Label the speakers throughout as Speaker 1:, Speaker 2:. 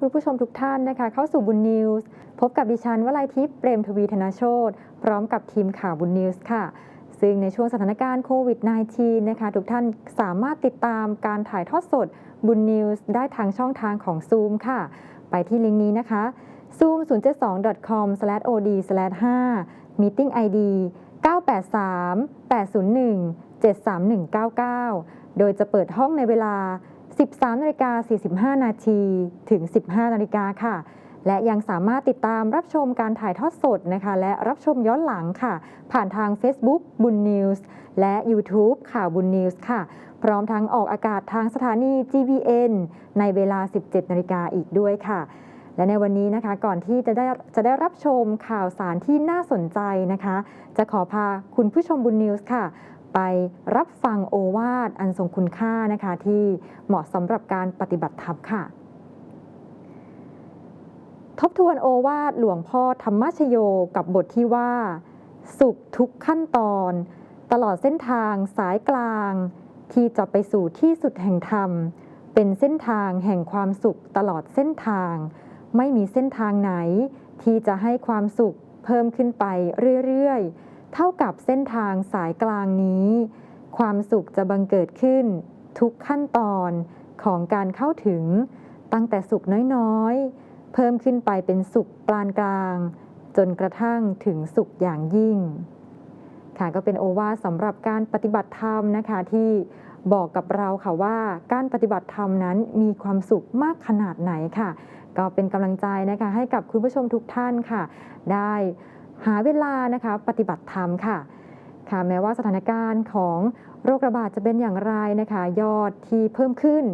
Speaker 1: คุณผู้ชมทุกท่านนะคะ เข้าสู่บุญนิวส์พบกับดิฉันวลัยทิพย์เปรมทวีธนาโชตพร้อมกับทีมข่าวบุญนิวส์ค่ะ ซึ่งในช่วงสถานการณ์โควิด -19 นะคะ ทุกท่านสามารถติดตามการถ่ายทอดสดบุญนิวส์ได้ทางช่องทางของ Zoom ค่ะ ไปที่ลิงก์นี้นะคะ zoom 0 7 2 com od 5 meeting id 983 801 73199 โดยจะเปิดห้องในเวลา 13นาฬิกา45 นาทีถึง 15 นาฬิกาค่ะ และยังสามารถติดตามรับชมการถ่ายทอดสดนะคะ และรับชมย้อนหลังค่ะ ผ่านทาง Facebook บุญนิวส์และ YouTube ข่าวบุญนิวส์ค่ะ พร้อมทั้งออกอากาศทางสถานี GBN ในเวลา 17 นาฬิกาอีกด้วยค่ะและในวันนี้นะคะก่อนที่จะได้จะได้รับชมข่าวสารที่น่าสนใจนะคะ จะขอพาคุณผู้ชมบุญนิวส์ค่ะ ไปรับฟังโอวาทอันทรงคุณค่านะคะที่เหมาะสำหรับการปฏิบัติธรรมค่ะ ทบทวนโอวาทหลวงพ่อธรรมชโยกับบทที่ว่า สุขทุกขั้นตอน ตลอดเส้นทางสายกลาง ที่จะไปสู่ที่สุดแห่งธรรม เป็นเส้นทางแห่งความสุขตลอดเส้นทาง ไม่มีเส้นทางไหน ที่จะให้ความสุขเพิ่มขึ้นไปเรื่อยๆ เท่ากับเส้นทางสายกลางนี้ ความสุขจะบังเกิดขึ้น ทุกขั้นตอนของการเข้าถึง ตั้งแต่สุขน้อยๆ เพิ่มขึ้นไปเป็นสุขปานกลาง จนกระทั่งถึงสุขอย่างยิ่ง ค่ะก็เป็นโอวาสำหรับการปฏิบัติธรรมนะคะที่บอกกับเราค่ะว่าการปฏิบัติธรรมนั้นมีความสุขมากขนาดไหนค่ะ ก็เป็นกำลังใจนะคะให้กับคุณผู้ชมทุกท่านค่ะ ได้ หาเวลานะคะปฏิบัติธรรมค่ะค่ะแม้ว่าสถานการณ์ของโรคระบาดจะเป็นอย่างไรนะคะ ยอดที่เพิ่มขึ้น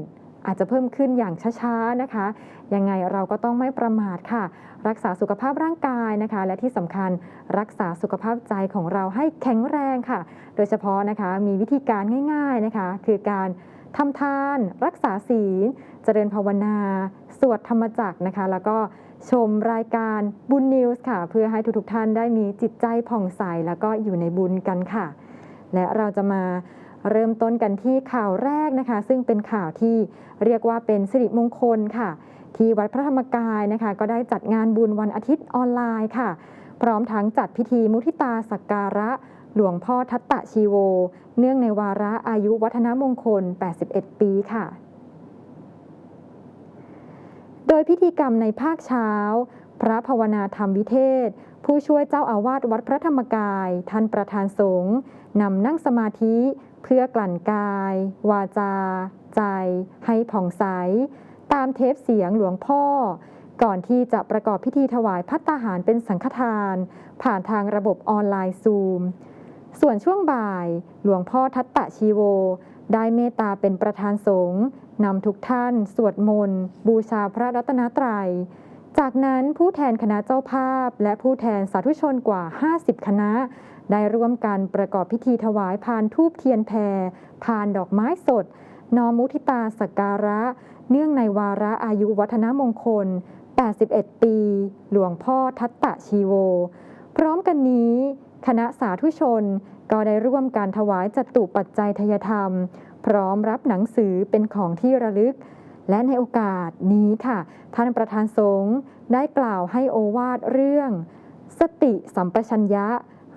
Speaker 1: อาจจะเพิ่มขึ้นอย่างช้าๆนะคะ ยังไงเราก็ต้องไม่ประมาทค่ะ รักษาสุขภาพร่างกายนะคะ และที่สำคัญรักษาสุขภาพใจของเราให้แข็งแรงค่ะ โดยเฉพาะนะคะมีวิธีการง่าย ๆนะคะ คือการ ทำทาน รักษาศีล เจริญภาวนา สวดธรรมจักรนะคะ แล้วก็ชมรายการบุญนิวส์ค่ะ เพื่อให้ทุกๆท่านได้มีจิตใจผ่องใส แล้วก็อยู่ในบุญกันค่ะ และเราจะมาเริ่มต้นกันที่ข่าวแรกนะคะ ซึ่งเป็นข่าวที่เรียกว่าเป็นสิริมงคลค่ะ ที่วัดพระธรรมกายนะคะ ก็ได้จัดงานบุญวันอาทิตย์ออนไลน์ค่ะ พร้อมทั้งจัดพิธีมุทิตาสักการะ หลวงพ่อทัตตะชีโว เนื่องในวาระอายุวัฒนมงคล 81 ปีค่ะ โดยพิธีกรรมในภาคเช้า พระภาวนาธรรมวิเทศ ผู้ช่วยเจ้าอาวาสวัดพระธรรมกาย ท่านประธานสงฆ์นำนั่งสมาธิเพื่อกลั่นกาย วาจา ใจ ให้ผ่องใส ตามเทปเสียงหลวงพ่อ ก่อนที่จะประกอบพิธีถวายพัตตาหารเป็นสังฆทาน ผ่านทางระบบออนไลน์ซูม ส่วนช่วงบ่าย หลวงพ่อทัตตะชีโว ได้เมตตาเป็นประธานสงฆ์นำทุกท่าน สวดมนต์ บูชาพระรัตนตรัย จากนั้นผู้แทนคณะเจ้าภาพ และผู้แทนสาธุชนกว่า 50 คณะ ได้ร่วมกันประกอบพิธีถวายพานทูบเทียนแพรพานดอกไม้สดน้อมมุทิตาสักการะ เนื่องในวาระอายุวัฒนมงคล 81 ปี หลวงพ่อทัตตะชีโว พร้อมกันนี้ คณะสาธุชนก็ได้ร่วมการถวายจตุปัจจัยทยธรรม พร้อมรับหนังสือเป็นของที่ระลึก และในโอกาสนี้ค่ะ ท่านประธานสงฆ์ได้กล่าวให้โอวาทเรื่อง สติสัมปชัญญะ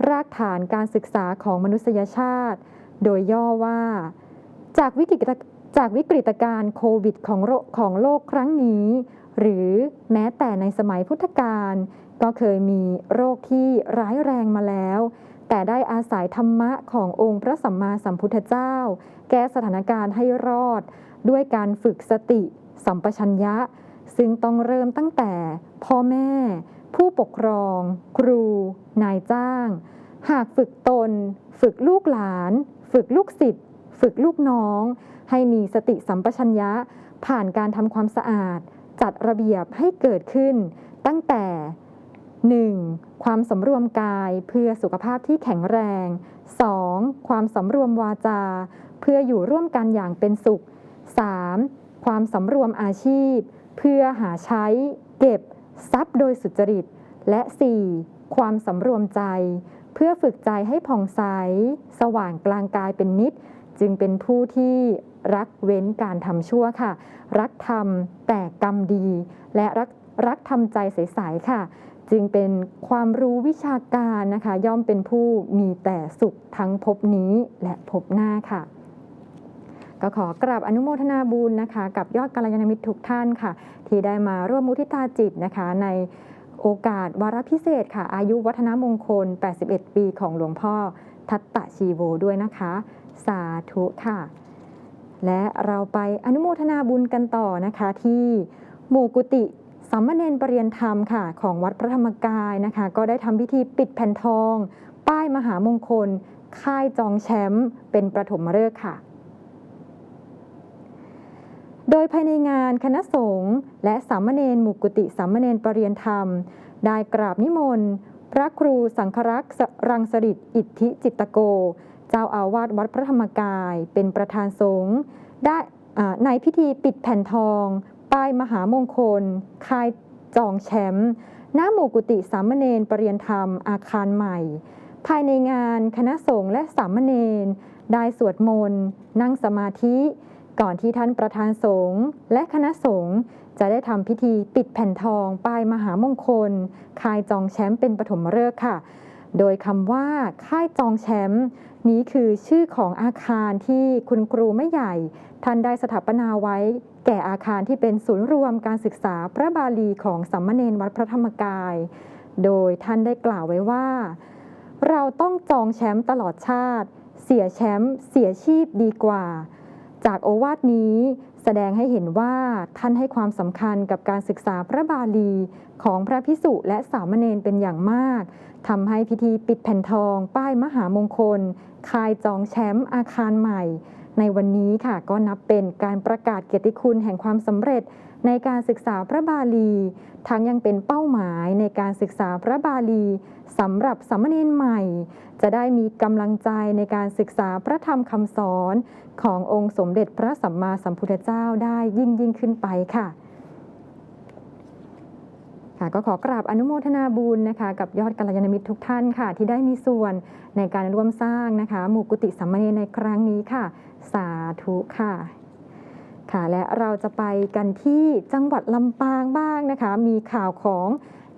Speaker 1: รากฐานการศึกษาของมนุษยชาติ โดยย่อว่า จากวิกฤตจากวิกฤตการณ์โควิดของโลกของโลกครั้งนี้ หรือแม้แต่ในสมัยพุทธกาลก็เคยมีโรคที่ร้ายแรงมาแล้ว แต่ได้อาศัยธรรมะขององค์พระสัมมาสัมพุทธเจ้า แก้สถานการณ์ให้รอด ด้วยการฝึกสติสัมปชัญญะ ซึ่งต้องเริ่มตั้งแต่พ่อแม่ ผู้ปกครอง ครู นายจ้าง หากฝึกตน ฝึกลูกหลาน ฝึกลูกศิษย์ฝึกลูกน้อง ให้มีสติสัมปชัญญะ ผ่านการทำความสะอาด จัดระเบียบให้เกิดขึ้น ตั้งแต่ 1. ความสำรวมกายเพื่อสุขภาพที่แข็งแรง 2. ความสำรวมวาจา เพื่ออยู่ร่วมกันอย่างเป็นสุข 3. ความสำรวมอาชีพ เพื่อหาใช้ เก็บ ทรัพย์โดยสุจริต และ 4. ความสำรวมใจ เพื่อฝึกใจให้ผ่องใส สว่างกลางกายเป็นนิด จึงเป็นผู้ที่ รักเว้นการทำชั่วค่ะ รักทำแต่กรรมดี และรักรักทำใจใสๆค่ะ จึงเป็นความรู้วิชาการนะคะ ย่อมเป็นผู้มีแต่สุขทั้งภพนี้และภพหน้าค่ะก็ขอกราบอนุโมทนาบุญนะคะ กับยอดกัลยาณมิตรทุกท่านค่ะ ที่ได้มาร่วมมุทิตาจิตนะคะ ในโอกาสวาระพิเศษค่ะ อายุวัฒนมงคล 81 ปีของหลวงพ่อทัตตะชีโวด้วยนะคะ สาธุค่ะ และเราไปอนุโมทนาบุญกันต่อนะคะที่หมู่กุฏิสัมมเนนปรริยนธรรมค่ะ ของวัดพระธรรมกายนะคะ ก็ได้ทำพิธีปิดแผ่นทอง ป้ายมหามงคล ค่ายจองแชมป์เป็นประถมฤกษ์ค่ะ โดยภายในงานคณะสงฆ์และสามเณรหมู่กุฏิสามเณรปรริยนธรรม ได้กราบนิมนต์ พระครูสังครักษ์รังสฤษดิ์อิทธิจิตโก เจ้าอาวาสวัดพระธรรมกาย เป็นประธานสงฆ์ได้ในพิธีปิดแผ่นทอง ป้ายมหามงคล คายจองแชมป์ณหมู่กุฏิสามเณรปรริยนธรรมอาคารใหม่ ภายในงานคณะสงฆ์และสามเณรได้สวดมนต์ นั่งสมาธิ ก่อนที่ท่านประธานสงฆ์และคณะสงฆ์จะได้ทำพิธีปิดแผ่นทองป้ายมหามงคล คายจองแชมป์เป็นปฐมฤกษ์ค่ะ โดยคำว่าค่ายจองแชมป์นี้คือชื่อของอาคารที่คุณครูไม่ใหญ่ ท่านได้สถาปนาไว้ แก่อาคารที่เป็นศูนย์รวมการศึกษาพระบาลีของสัมมเนรวัดพระธรรมกาย โดยท่านได้กล่าวไว้ว่า เราต้องจองแชมป์ตลอดชาติ เสียแชมป์เสียชีพดีกว่า จากโอวาทนี้ แสดงให้เห็นว่าท่านให้ความสำคัญกับการศึกษาพระบาลีของพระพิสุและสามเณรเป็นอย่างมากทำให้พิธีปิดแผ่นทอง ป้ายมหามงคล คายจองแชมป์อาคารใหม่ ในวันนี้ค่ะก็นับเป็นการประกาศเกียรติคุณแห่งความสำเร็จ ในการศึกษาพระบาลี ทั้งยังเป็นเป้าหมายในการศึกษาพระบาลีสำหรับสามเณรใหม่ จะได้มีกำลังใจในการศึกษาพระธรรมคำสอนขององค์สมเด็จพระสัมมาสัมพุทธเจ้าได้ยิ่งยิ่งขึ้นไปค่ะค่ะก็ขอกราบอนุโมทนาบุญนะคะ กับยอดกัลยาณมิตรทุกท่านค่ะ ที่ได้มีส่วนในการร่วมสร้างนะคะ หมู่กุฏิสัมมเนรในครั้งนี้ค่ะ สาธุค่ะ ค่ะและเราจะไปกันที่จังหวัดลำปางบ้างนะคะ มีข่าวของ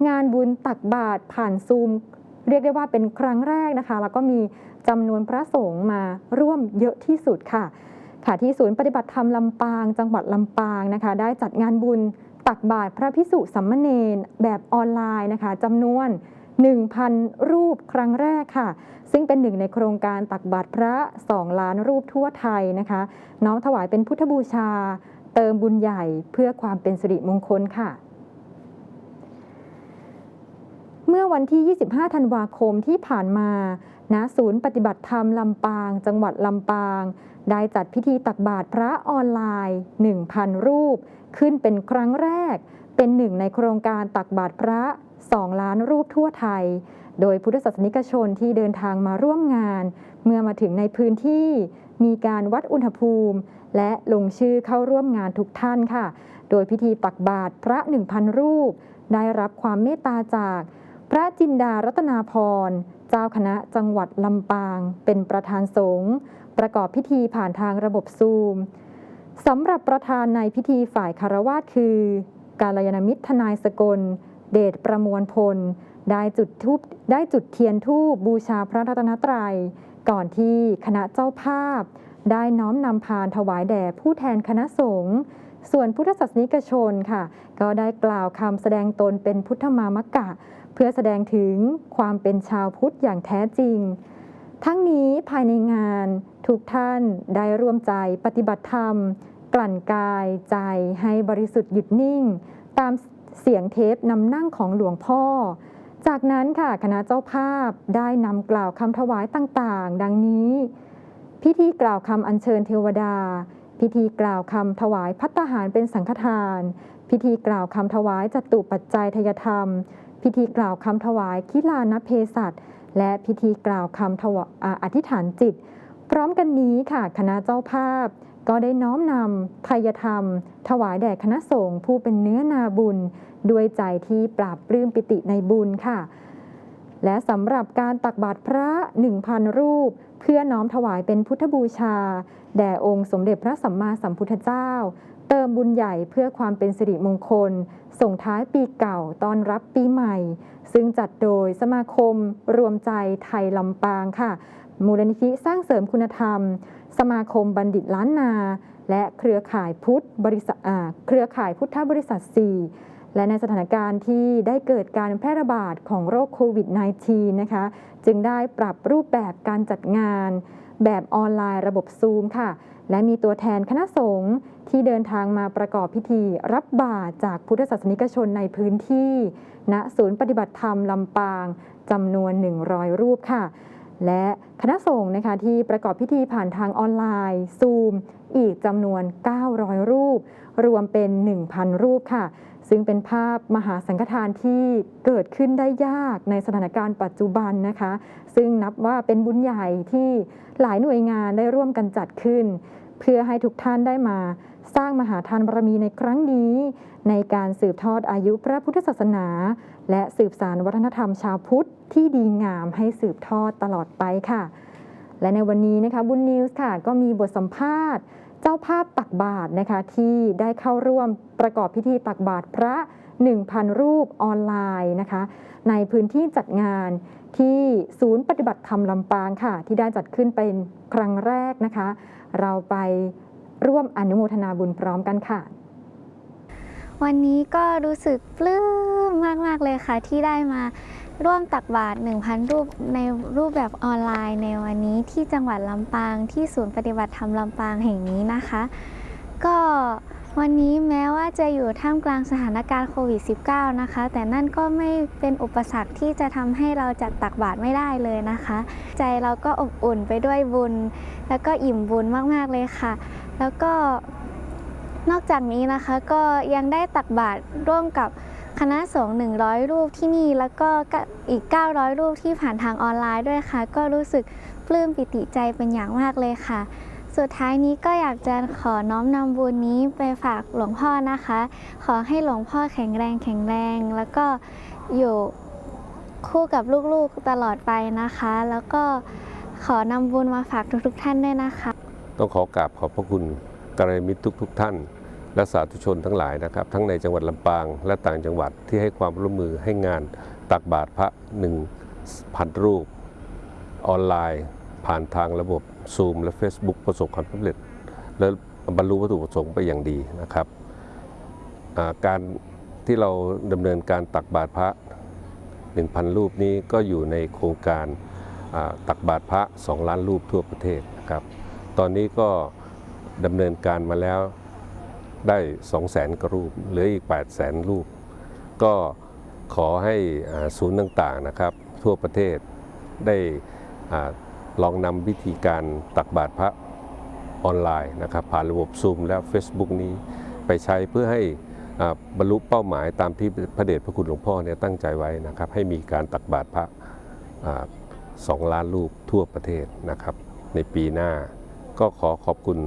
Speaker 1: งานบุญตักบาตรผ่านซูม เรียกได้ว่าเป็นครั้งแรกนะคะ แล้วก็มีจำนวนพระสงฆ์มาร่วมเยอะที่สุดค่ะ ค่ะที่ศูนย์ปฏิบัติธรรมลำปาง จังหวัดลำปางนะคะ ได้จัดงานบุญตักบาตรพระพิสุสัมมเนรแบบออนไลน์นะคะจำนวน 1,000 รูปครั้งแรกค่ะ ซึ่งเป็นหนึ่งในโครงการตักบาตรพระ 2 ล้านรูปทั่วไทยนะคะ น้อมถวายเป็นพุทธบูชา เติมบุญใหญ่เพื่อความเป็นสิริมงคลค่ะเมื่อวันที่ 25 ธันวาคมที่ผ่านมาณศูนย์ปฏิบัติธรรมลำปาง จังหวัดลำปาง ได้จัดพิธีตักบาตรพระออนไลน์ 1,000 รูป ขึ้นเป็นครั้งแรก เป็นหนึ่งในโครงการตักบาตรพระ 2 ล้านรูปทั่วไทย โดยพุทธศาสนิกชนที่เดินทางมาร่วมงาน เมื่อมาถึงในพื้นที่มีการวัดอุณหภูมิ และลงชื่อเข้าร่วมงานทุกท่านค่ะ โดยพิธีตักบาตรพระ 1,000 รูป ได้รับความเมตตาจาก พระจินดารัตนาพร เจ้าคณะจังหวัดลำปาง เป็นประธานสงฆ์ประกอบพิธีผ่านทางระบบซูมสำหรับประธานในพิธีฝ่ายคารวาสคือ กาลยานมิตรทนายสกล เดชประมวลพล ได้จุดทูบได้จุดเทียนทูบบูชาพระรัตนตรัย ก่อนที่คณะเจ้าภาพ ได้น้อมนำพานถวายแด่ผู้แทนคณะสงฆ์ส่วนพุทธศาสนิกชนค่ะ ก็ได้กล่าวคำแสดงตนเป็นพุทธมามกะ เพื่อแสดงถึงความเป็นชาวพุทธอย่างแท้จริง ทั้งนี้ภายในงานทุกท่านได้ร่วมใจปฏิบัติธรรม กลั่นกายใจให้บริสุทธิ์หยุดนิ่ง ตาม เสียงเทปนำนั่งของหลวงพ่อ จากนั้นค่ะคณะเจ้าภาพได้นำกล่าวคำถวายต่างๆ ดังนี้ พิธีกล่าวคำอัญเชิญเทวดา พิธีกล่าวคำถวายพัตตาหารเป็นสังฆทาน พิธีกล่าวคำถวายจตุปัจจัยทยธรรม พิธีกล่าวคำถวายคิลานเพสัตและพิธีกล่าวคำถวออธิษฐานจิต พร้อมกันนี้ค่ะคณะเจ้าภาพ ก็ได้น้อมนำทายธรรม ถวายแด่คณะสงฆ์ผู้เป็นเนื้อนาบุญ ด้วยใจที่ปราบปลื้มปิติในบุญค่ะ และสำหรับการตักบาตรพระ 1,000 รูป เพื่อน้อมถวายเป็นพุทธบูชา แด่องค์สมเด็จพระสัมมาสัมพุทธเจ้า เติมบุญใหญ่เพื่อความเป็นสิริมงคล ส่งท้ายปีเก่าต้อนรับปีใหม่ ซึ่งจัดโดยสมาคม รวมใจไทยลำปางค่ะมูลนิธิสร้างเสริมคุณธรรม สมาคมบัณฑิตล้านนา และเครือข่ายพุทธบริษัทเครือข่ายพุทธบริษัท 4 และในสถานการณ์ที่ได้เกิดการแพร่ระบาดของโรคโควิด -19 นะคะ จึงได้ปรับรูปแบบการจัดงาน แบบออนไลน์ระบบซูมค่ะ และมีตัวแทนคณะสงฆ์ที่เดินทางมาประกอบพิธี รับบาตรจากพุทธศาสนิกชนในพื้นที่ณศูนย์ปฏิบัติธรรมลำปางจำนวน 100 รูปค่ะ และคณะสงฆ์นะคะที่ประกอบพิธีผ่านทางออนไลน์ซูมอีกจำนวน 900 รูป รวมเป็น 1,000 รูปค่ะ ซึ่งเป็นภาพมหาสังฆทานที่เกิดขึ้นได้ยากในสถานการณ์ปัจจุบันนะคะ ซึ่งนับว่าเป็นบุญใหญ่ที่หลายหน่วยงานได้ร่วมกันจัดขึ้น เพื่อให้ทุกท่านได้มา สร้างมหาทานบารมีในครั้งนี้ ในการสืบทอดอายุพระพุทธศาสนา และสืบสารวัฒนธรรมชาวพุทธที่ดีงามให้สืบทอดตลอดไปค่ะ และในวันนี้นะคะบุญนิวส์ค่ะ ก็มีบทสัมภาษณ์ เจ้าภาพตักบาตรนะคะที่ได้เข้าร่วมประกอบพิธีตักบาตรพระ 1,000 รูปออนไลน์นะคะ ในพื้นที่จัดงานที่ศูนย์ปฏิบัติธรรมลำปางค่ะ ที่ได้จัดขึ้นเป็นครั้งแรกนะคะ เราไป ร่วมอนุโมทนาบุญพร้อมกันค่ะ
Speaker 2: วันนี้ก็รู้สึกปลื้มมาก ๆ เลยค่ะ ที่ได้มาร่วมตักบาตร1,000 รูปในรูปแบบออนไลน์ในวันนี้ที่จังหวัดลำปางที่ศูนย์ปฏิบัติธรรมลำปางแห่งนี้นะคะ ก็วันนี้แม้ว่าจะอยู่ท่ามกลางสถานการณ์โควิด -19 นะคะ แต่นั่นก็ไม่เป็นอุปสรรคที่จะทำให้เราจัดตักบาตรไม่ได้เลยนะคะ ใจเราก็อบอุ่นไปด้วยบุญ แล้วก็อิ่มบุญมาก ๆ เลยค่ะ แล้วก็นอกจากนี้นะคะก็ยังได้ตักบาตรร่วมกับคณะสงฆ์100 รูปที่นี่ แล้วก็อีก 900 รูปที่ผ่านทางออนไลน์ด้วยค่ะ ก็รู้สึกปลื้มปิติใจเป็นอย่างมากเลยค่ะ สุดท้ายนี้ก็อยากจะขอน้อมนำบุญนี้ไปฝากหลวงพ่อนะคะ ขอให้หลวงพ่อแข็งแรงแข็งแรง แล้วก็อยู่คู่กับลูกๆตลอดไปนะคะ แล้วก็ขอนำบุญมาฝากทุกๆท่านด้วยนะคะ
Speaker 3: ต้องขอกราบขอบพระคุณกัลยาณมิตรทุกๆท่าน และสาธุชนทั้งหลายนะครับ ทั้งในจังหวัดลำปางและต่างจังหวัดที่ให้ความร่วมมือให้งานตักบาตรพระ1,000รูป ออนไลน์ ผ่านทางระบบซูมและ Facebook ประสบความสำเร็จ และบรรลุวัตถุประสงค์ไปอย่างดีนะครับการที่เราดำเนินการตักบาตรพระ 1,000 รูปนี้ก็อยู่ในโครงการตักบาตรพระ 2 ล้านรูปทั่วประเทศนะครับ ตอนนี้ก็ดำเนินการมาแล้วได้2 0 0แสนกรูปเหลืออีก 8 0 0แสนรูป ก็ขอให้ศูนย์ต่างๆนะครับ ทั่วประเทศได้ลองนำวิธีการตักบาตรพระออนไลน์นะครับ ผ่านระบบซูมและ Facebook นี้ไปใช้เพื่อให้บรรลุเป้าหมายตามที่พระเดชพระคุณหลวงพ่อเนี่ยตั้งใจไว้นะครับ ให้มีการตักบาตรพระสองล้านรูปทั่วประเทศนะครับ ในปีหน้า ก็ขอขอบคุณ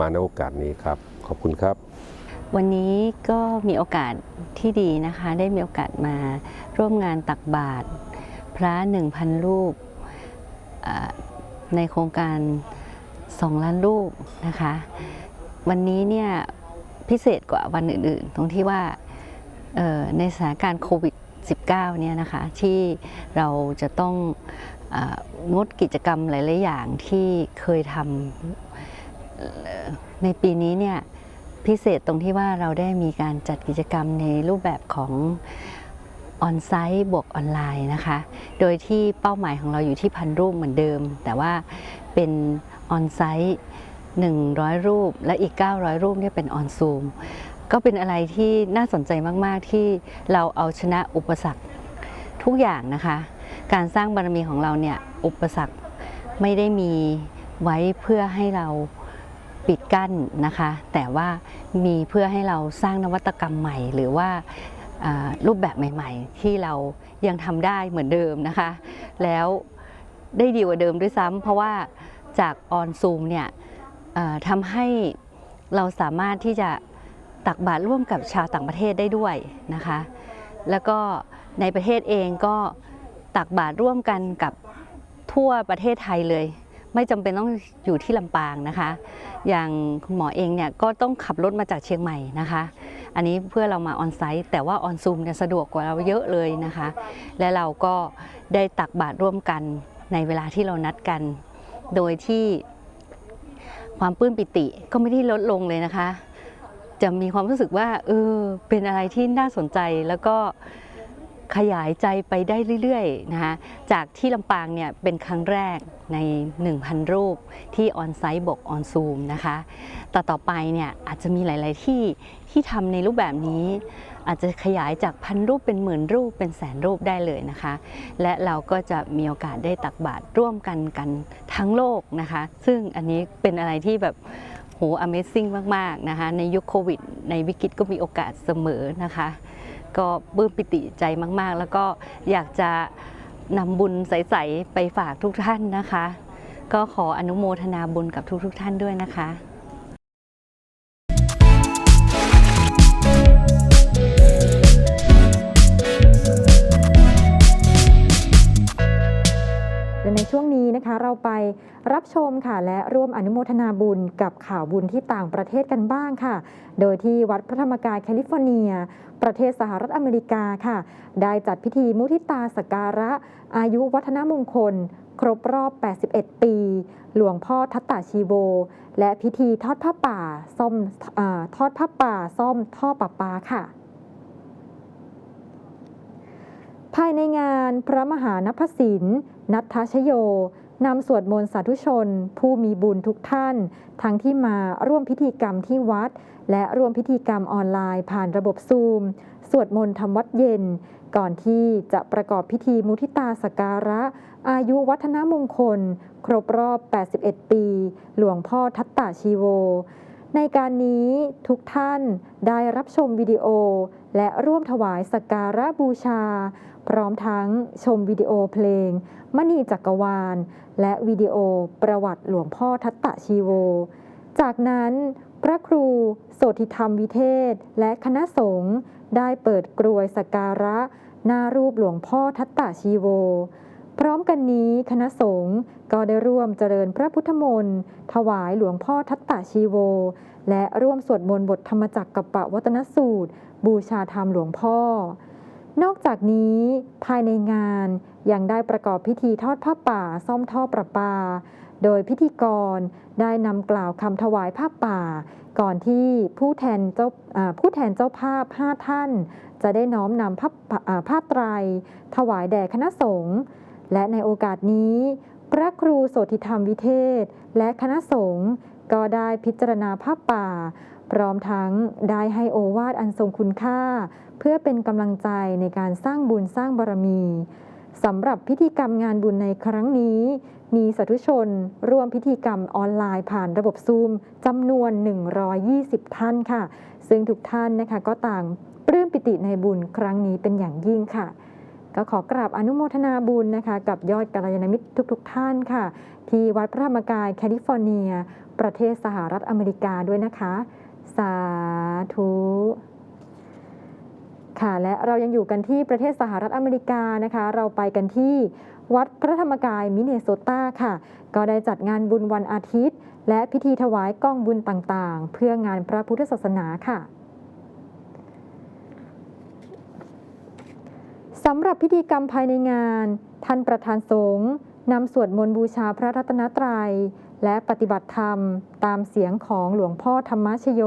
Speaker 3: มาในโอกาสนี้ครับ ขอบคุณครับ
Speaker 4: วันนี้ก็มีโอกาสที่ดีนะคะ ได้มีโอกาสมาร่วมงานตักบาตรพระ1,000รูปในโครงการ2ล้านรูปนะคะ วันนี้เนี่ยพิเศษกว่าวันอื่นๆ ตรงที่ว่าในสถานการณ์โควิด 19 เนี่ยนะคะที่เราจะต้อง งดกิจกรรมหลาย ๆ อย่างที่เคยทำในปีนี้เนี่ยพิเศษตรงที่ว่าเราได้มีการจัดกิจกรรมในรูปแบบของออนไซต์บวกออนไลน์นะคะ โดยที่เป้าหมายของเราอยู่ที่พันรูปเหมือนเดิม แต่ว่าเป็นออนไซต์100 รูป และอีก 900 รูปเนี่ยเป็นออนซูม ก็เป็นอะไรที่น่าสนใจมาก ๆ ที่เราเอาชนะอุปสรรคทุกอย่างนะคะ การสร้างบารมีของเราเนี่ยอุปสรรคไม่ได้มีไว้เพื่อให้เราปิดกั้นนะคะ แต่ว่ามีเพื่อให้เราสร้างนวัตกรรมใหม่ หรือว่ารูปแบบใหม่ ๆ ที่เรายังทำได้เหมือนเดิมนะคะ แล้วได้ดีกว่าเดิมด้วยซ้ำเพราะว่าจากออนซูมเนี่ยทำให้เราสามารถที่จะตักบาตรร่วมกับชาวต่างประเทศได้ด้วยนะคะ แล้วก็ในประเทศเองก็ ตักบาตรร่วมกันกับทั่วประเทศไทยเลย ไม่จำเป็นต้องอยู่ที่ลำปางนะคะ อย่างคุณหมอเองเนี่ยก็ต้องขับรถมาจากเชียงใหม่นะคะ อันนี้เพื่อเรามาออนไซต์แต่ว่าออนซูมเนี่ยสะดวกกว่าเราเยอะเลยนะคะ และเราก็ได้ตักบาตรร่วมกันในเวลาที่เรานัดกัน โดยที่ความปลื้มปิติก็ไม่ได้ลดลงเลยนะคะ จะมีความรู้สึกว่าเออเป็นอะไรที่น่าสนใจแล้วก็ ขยายใจไปได้เรื่อยๆนะคะจากที่ลำปางเนี่ยเป็นครั้งแรกใน 1,000 รูปที่ออนไซต์บกออนซูมนะคะแต่ต่อไปเนี่ยอาจจะมีหลาย ๆ ที่ที่ทำในรูปแบบนี้ อาจจะขยายจากพันรูปเป็นหมื่นรูปเป็นแสนรูปได้เลยนะคะ และเราก็จะมีโอกาสได้ตักบาตรร่วมกันกันทั้งโลกนะคะ ซึ่งอันนี้เป็นอะไรที่แบบโห Amazing มาก ๆ นะคะ ในยุคโควิด ในวิกฤตก็มีโอกาสเสมอนะคะ ก็ปลื้มปิติใจมาก ๆ แล้วก็อยากจะนำบุญใส ๆ ไปฝากทุกท่านนะคะ ก็ขออนุโมทนาบุญกับทุก ๆ ท่านด้วยนะคะ
Speaker 1: ในช่วงนี้นะคะเราไปรับชมค่ะ และร่วมอนุโมทนาบุญกับข่าวบุญที่ต่างประเทศกันบ้างค่ะ โดยที่วัดพระธรรมกายแคลิฟอร์เนีย ประเทศสหรัฐอเมริกาค่ะ ได้จัดพิธีมุทิตาสการะ อายุวัฒนมงคล ครบรอบ 81 ปี หลวงพ่อทัตตาชีโว และพิธีทอดผ้าป่าซ่อมอทอดผ้าป่าซ่อมท่อประปาค่ะภายในงานพระมหานพสิน นัทธชโยนำสวดมนต์สาธุชน ผู้มีบุญทุกท่าน ทั้งที่มาร่วมพิธีกรรมที่วัด และร่วมพิธีกรรมออนไลน์ผ่านระบบซูม สวดมนต์ทำวัดเย็น ก่อนที่จะประกอบพิธีมุทิตาสการะ อายุวัฒนมงคล ครบรอบ 81 ปี หลวงพ่อทัตตาชีโว ในการนี้ทุกท่านได้รับชมวิดีโอ และร่วมถวายสการะบูชา พร้อมทั้งชมวิดีโอเพลง มณีจักรวาล และวิดีโอประวัติหลวงพ่อทัตตะชีโว จากนั้นพระครูโสธิธรรมวิเทศ และคณะสงฆ์ได้เปิดกรวยสกการะ หน้ารูปหลวงพ่อทัตตะชีโว พร้อมกันนี้คณะสงฆ์ก็ได้ร่วมเจริญพระพุทธมนต์ถวายหลวงพ่อทัตตะชีโว และร่วมสวดมนต์บทธรรมจักรกับปะวัตนสูตร บูชาธรรมหลวงพ่อ นอกจากนี้ภายในงานยังได้ประกอบพิธีทอดผ้าป่าซ่อมท่อประปา โดยพิธีกรได้นำกล่าวคำถวายผ้าป่า ก่อนที่ผู้แทนเจ้าผู้แทนเจ้าภาพ 5 ท่าน จะได้น้อมนำผ้าป่าผ้าไตร ถวายแด่คณะสงฆ์และในโอกาสนี้ พระครูโสธิธรรมวิเทศ และคณะสงฆ์ก็ได้พิจารณาผ้าป่า พร้อมทั้งได้ให้โอวาทอันทรงคุณค่า เพื่อเป็นกำลังใจในการสร้างบุญสร้างบารมีสำหรับพิธีกรรมงานบุญในครั้งนี้ มีสาธุชน ร่วมพิธีกรรมออนไลน์ผ่านระบบซูมจำนวน 120 ท่านค่ะ ซึ่งทุกท่านนะคะก็ต่างปลื้มปิติในบุญครั้งนี้เป็นอย่างยิ่งค่ะ ก็ขอกราบอนุโมทนาบุญนะคะ กับยอดกัลยาณมิตรทุกๆทท่านค่ะ ที่วัดพระธรรมกายแคลิฟอร์เนีย ประเทศสหรัฐอเมริกาด้วยนะคะ สาธุค่ะและเรายังอยู่กันที่ประเทศสหรัฐอเมริกานะคะ เราไปกันที่วัดพระธรรมกายมิเนโซตาค่ะ ก็ได้จัดงานบุญวันอาทิตย์ และพิธีถวายกล้องบุญต่างๆ เพื่องานพระพุทธศาสนาค่ะสำหรับพิธีกรรมภายในงาน ท่านประธานสงฆ์นำสวดมนต์บูชาพระรัตนตรัย และปฏิบัติธรรมตามเสียงของหลวงพ่อธรรมชโย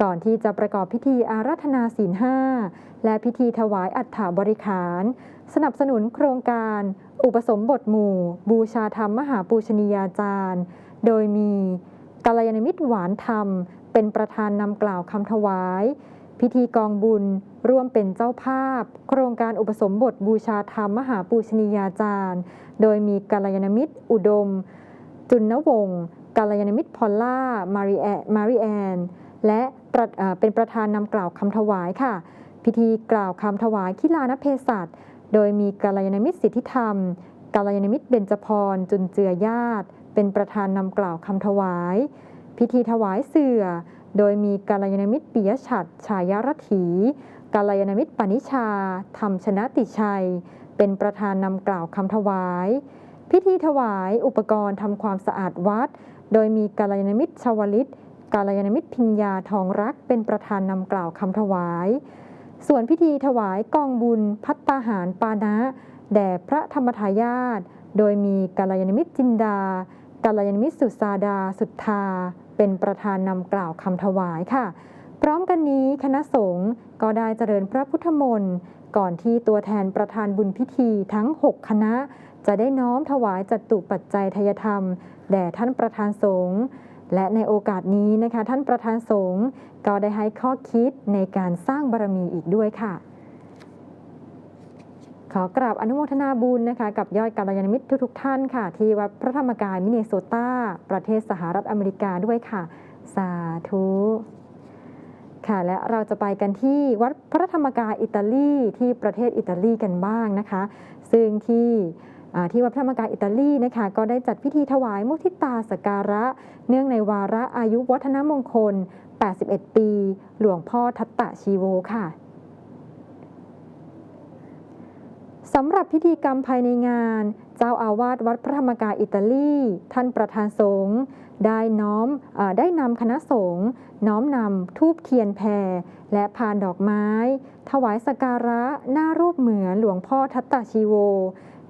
Speaker 1: ก่อนที่จะประกอบพิธีอาราธนาศีลห้าและพิธีถวายอัฐบริขาร สนับสนุนโครงการ อุปสมบทหมู่ บูชาธรรมมหาปูชนียาจารย์ โดยมีกัลยาณมิตรหวานธรรม เป็นประธานนำกล่าวคำถวาย พิธีกองบุญร่วมเป็นเจ้าภาพ โครงการอุปสมบทบูชาธรรมมหาปูชนียาจารย์ โดยมีกัลยาณมิตรอุดม จุนนวงศ์กัลยาณมิตรพอลล่า มาริแอมาริแอน และะเป็นประธานนำกล่าวคำถวายค่ะ พิธีกล่าวคำถวายขีลานเพศัตโดยมีกัลยาณมิตรสิทธิธรรมกัลยาณมิตรเบญจพรจุนเจือญาติ เป็นประธานนำกล่าวคำถวาย พิธีถวายเสื่อ โดยมีกัลยาณมิตรปิยชัดฉายรัถีกัลยาณมิตรปณิชาธรรมชนะติชัย เป็นประธานนำกล่าวคำถวาย พิธีถวายอุปกรณ์ทำความสะอาดวัด โดยมีกาลยานมิตรชาวลิต กาลยานมิตรพิญญาทองรัก เป็นประธานนำกล่าวคำถวาย ส่วนพิธีถวายกองบุญพัตตาหารปานะแด่พระธรรมทายาทโดยมีกาลยานมิตรจินดากาลยานมิตรสุสาดาสุทธา เป็นประธานนำกล่าวคำถวายค่ะพร้อมกันนี้คณะสงฆ์ก็ได้เจริญพระพุทธมนต์ ก่อนที่ตัวแทนประธานบุญพิธีทั้ง 6 คณะ จะได้น้อมถวายจัตุปัจจัยทายธรรม แด่ท่านประธานสงฆ์และในโอกาสนี้นะคะ ท่านประธานสงฆ์ก็ได้ให้ข้อคิดในการสร้างบารมีอีกด้วยค่ะ ขอกราบอนุโมทนาบุญนะคะ กับยอดกัลยาณมิตรทุกๆท่านค่ะ ที่วัดพระธรรมกายมินเนโซตา ประเทศสหรัฐอเมริกาด้วยค่ะ สาธุค่ะและเราจะไปกันที่วัดพระธรรมกายอิตาลีที่ประเทศอิตาลีกันบ้างนะคะ ซึ่งที่ ที่วัดพระธรรมกายอิตาลีนะคะก็ได้จัดพิธีถวายมุทิตาสการะ เนื่องในวาระอายุวัฒนมงคล 81 ปี หลวงพ่อทัตตะชีโวค่ะสำหรับพิธีกรรมภายในงาน เจ้าอาวาสวัดพระธรรมกายอิตาลี ท่านประธานสงฆ์ได้น้อมอได้นำคณะสงฆ์น้อมนำทูบเทียนแพรและพานดอกไม้ ถวายสกการะหน้ารูปเหมือนหลวงพ่อทัตตาชีโว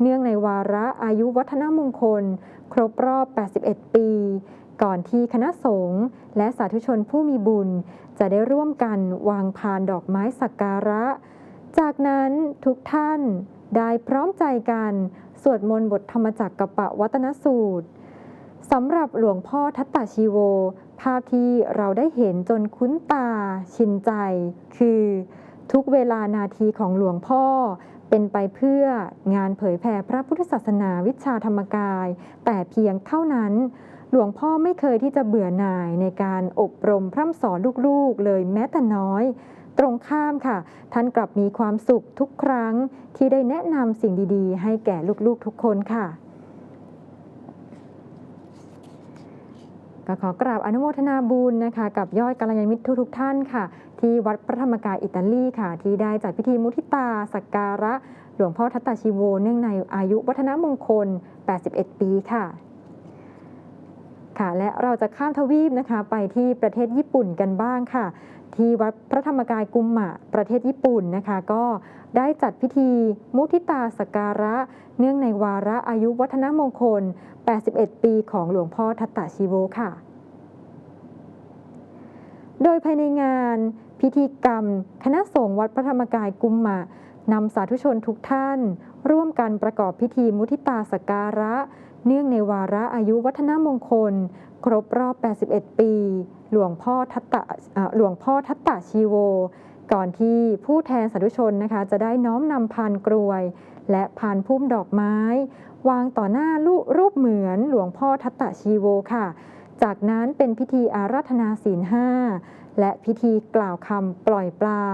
Speaker 1: เนื่องในวาระอายุวัฒนมงคล ครบรอบ 81 ปี ก่อนที่คณะสงฆ์และสาธุชนผู้มีบุญ จะได้ร่วมกันวางพานดอกไม้สักการะ จากนั้นทุกท่านได้พร้อมใจกัน สวดมนต์บทธรรมจักรกับปะวัตนสูตรสำหรับหลวงพ่อทัตตาชีโว ภาพที่เราได้เห็นจนคุ้นตาชินใจ คือ ทุกเวลานาทีของหลวงพ่อ เป็นไปเพื่องานเผยแผ่พระพุทธศาสนาวิชาธรรมกาย แต่เพียงเท่านั้น หลวงพ่อไม่เคยที่จะเบื่อหน่ายในการอบรมพร่ำสอนลูกๆ เลยแม้แต่น้อย ตรงข้ามค่ะ ท่านกลับมีความสุขทุกครั้งที่ได้แนะนำสิ่งดีๆ ให้แก่ลูกๆทุกคนค่ะ ก็ขอกราบอนุโมทนาบุญนะคะ กับยอดกัลยาณมิตรทุกๆท่านค่ะ ที่วัดพระธรรมกายอิตาลีค่ะ ที่ได้จัดพิธีมุทิตาสักการะ หลวงพ่อทัตตาชีโวเนื่องในอายุวัฒนมงคล 81 ปีค่ะค่ะและเราจะข้ามทวีปนะคะไปที่ประเทศญี่ปุ่นกันบ้างค่ะ ที่วัดพระธรรมกายกุมมะประเทศญี่ปุ่นนะคะ ก็ได้จัดพิธีมุทิตาสการะ เนื่องในวาระอายุวัฒนมงคล 81 ปีของหลวงพ่อทัตตาชิโวค่ะ โดยภายในงานพิธีกรรม คณะสงฆ์วัดพระธรรมกายกุมมะนำสาธุชนทุกท่าน ร่วมกันประกอบพิธีมุทิตาสการะ เนื่องในวาระอายุวัฒนมงคล ครบรอบ 81 ปี หลวงพ่อทัตตะหลวงพ่อทัตตาชีโว ก่อนที่ผู้แทนสาธุชนนะคะ จะได้น้อมนำพานกรวย และพานพุ่มดอกไม้ วางต่อหน้ารูรูปเหมือนหลวงพ่อทัตตาชีโวค่ะ จากนั้นเป็นพิธีอาราธนาศีลห้าและพิธีกล่าวคำปล่อยปลา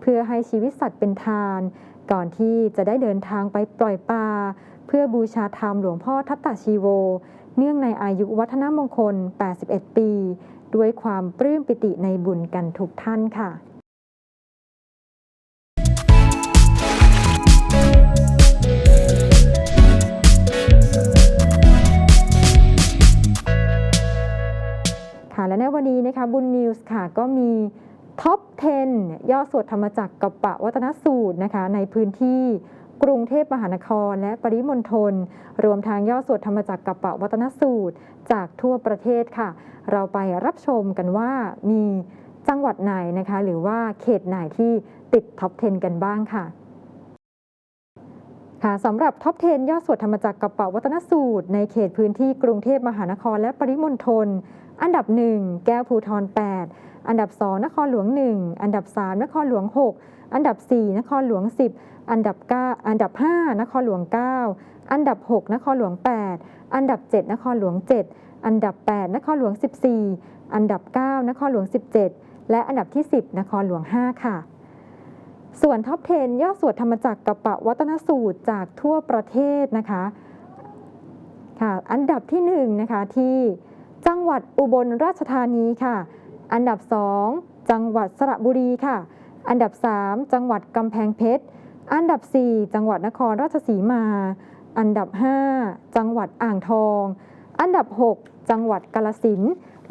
Speaker 1: เพื่อให้ชีวิตสัตว์เป็นทาน ก่อนที่จะได้เดินทางไปปล่อยปลา เพื่อบูชาธรรมหลวงพ่อทัตตาชีโว เนื่องในอายุวัฒนมงคล 81 ปี ด้วยความปลื้มปิติในบุญกันทุกท่านค่ะค่ะและในวันนี้นะคะบุญนิวส์ค่ะก็มีท็อป 10 ย่อสวดธรรมจักรกับปะวัตนสูตรนะคะในพื้นที่ กรุงเทพมหานครและปริมณฑลรวมทางย่อสวดธรรมจักรกับปะวัตนสูตร จากทั่วประเทศค่ะ เราไปรับชมกันว่ามีจังหวัดไหนนะคะ หรือว่าเขตไหนที่ติดท็อป 10 กันบ้างค่ะค่ะสำหรับท็อป 10 ยอดสวดธรรมจักรกับเป๋าวัตนสูตร ในเขตพื้นที่กรุงเทพมหานครและปริมณฑล อันดับ 1 แก้วภูทร 8 อันดับ 2 นครหลวง 1 อันดับ 3 นครหลวง 6 อันดับ 4 นครหลวง 10 อันดับ 9 อันดับ 5 นครหลวง 9 อันดับ 6 นครหลวง 8 อันดับ 7 นครหลวง 7 อันดับ 8 นครหลวง 14 อันดับ 9 นครหลวง 17 และอันดับที่ 10 นครหลวง 5 ค่ะส่วนท็อป 10ยอดสวดธรรมจักรกับปะวัตนสูตรจากทั่วประเทศนะคะค่ะอันดับที่1นะคะที่จังหวัดอุบลราชธานีค่ะ อันดับ 2 จังหวัดสระบุรีค่ะ อันดับ 3 จังหวัดกำแพงเพชร อันดับ 4 จังหวัดนครราชสีมา อันดับ 5 จังหวัดอ่างทอง อันดับ 6 จังหวัดกาลสิน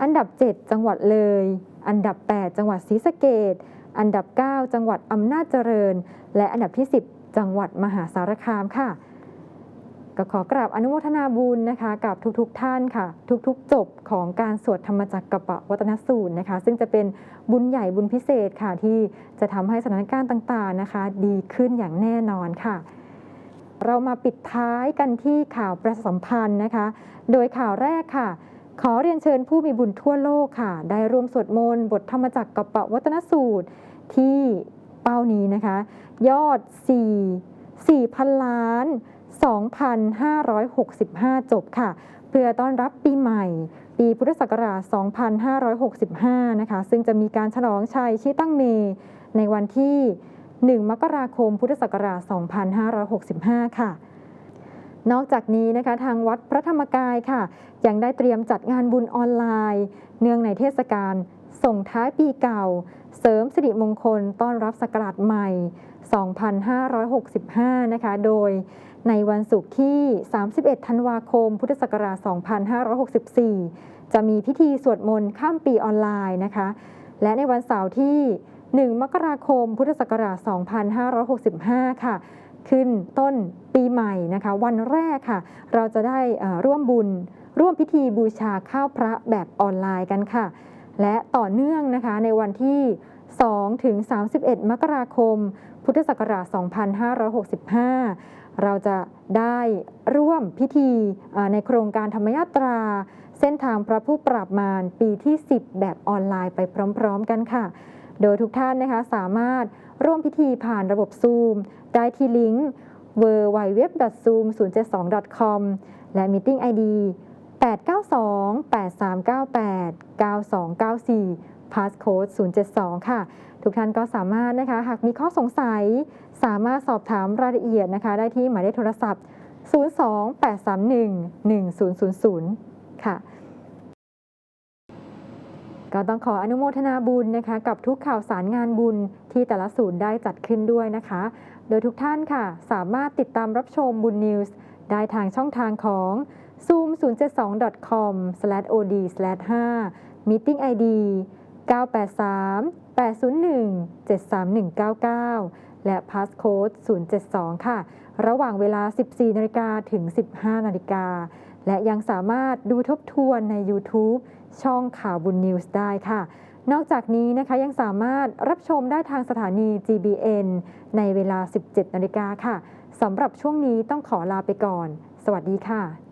Speaker 1: อันดับ 7 จังหวัดเลย อันดับ 8 จังหวัดศรีสะเกดอันดับ 9 จังหวัดอำนาจเจริญ และอันดับที่ 10 จังหวัดมหาสารคามค่ะ ก็ขอกราบอนุโมทนาบุญนะคะ กับทุกๆท่านค่ะ ทุกๆ จบของการสวดธรรมจักรกปะวัตนสูตรนะคะ ซึ่งจะเป็นบุญใหญ่บุญพิเศษค่ะ ที่จะทำให้สถานการณ์ต่างๆนะคะ ดีขึ้นอย่างแน่นอนค่ะ เรามาปิดท้ายกันที่ข่าวประชาสัมพันธ์นะคะ โดยข่าวแรกค่ะ ขอเรียนเชิญผู้มีบุญทั่วโลกค่ะ ได้ร่วมสวดมนต์บทธรรมจักรกปะวัตนสูตรที่เป้านี้นะคะ ยอด 4 4,000 ล้าน 2,565 จบค่ะ เพื่อต้อนรับปีใหม่ ปีพุทธศักราช 2565 นะคะ ซึ่งจะมีการฉลองชัยชีตั้งเม ในวันที่ 1 มกราคม พุทธศักราช 2565 ค่ะนอกจากนี้นะคะทางวัดพระธรรมกายค่ะ ยังได้เตรียมจัดงานบุญออนไลน์ เนื่องในเทศกาลส่งท้ายปีเก่า เสริมสิริมงคลต้อนรับศักราชใหม่ 2565 นะคะ โดย ในวันศุกร์ที่ 31 ธันวาคม พุทธศักราช 2564 จะมีพิธีสวดมนต์ข้ามปีออนไลน์นะคะ และในวันเสาร์ที่ 1 มกราคม พุทธศักราช 2565 ค่ะ ขึ้นต้นปีใหม่นะคะ วันแรกค่ะ เราจะได้ร่วมบุญ ร่วมพิธีบูชาข้าวพระแบบออนไลน์กันค่ะ และต่อเนื่องนะคะในวันที่2ถึง31 มกราคม พุทธศักราช 2565 เราจะได้ร่วมพิธีในโครงการธรรมยาตรา เส้นทางพระผู้ปราบมารปีที่ 10 แบบออนไลน์ไปพร้อม ๆ กันค่ะ โดยทุกท่านนะคะสามารถร่วมพิธีผ่านระบบ Zoom ได้ที่ลิงก์ www.zoom072.com และ Meeting ID 892-8398-9294 Passcode 072 ค่ะ ทุกท่านก็สามารถนะคะ หากมีข้อสงสัย สามารถสอบถามรายละเอียดนะคะ ได้ที่หมายเลขโทรศัพท์ 028311000 ค่ะ ก็ต้องขออนุโมทนาบุญนะคะ กับทุกข่าวสารงานบุญที่แต่ละศูนย์ได้จัดขึ้นด้วยนะคะ โดยทุกท่านค่ะ สามารถติดตามรับชมบุญนิวส์ได้ทางช่องทางของ zoom072.com/od/5 meeting id 983 801 73199 และ passcode 072 ค่ะ ระหว่างเวลา 14นาฬิกาถึง 15นาฬิกา และยังสามารถดูทบทวนใน YouTube ช่องข่าวบุญนิวส์ได้ค่ะ นอกจากนี้นะคะยังสามารถรับชมได้ทางสถานี GBN ในเวลา 17นาฬิกาค่ะสำหรับช่วงนี้ต้องขอลาไปก่อน สวัสดีค่ะ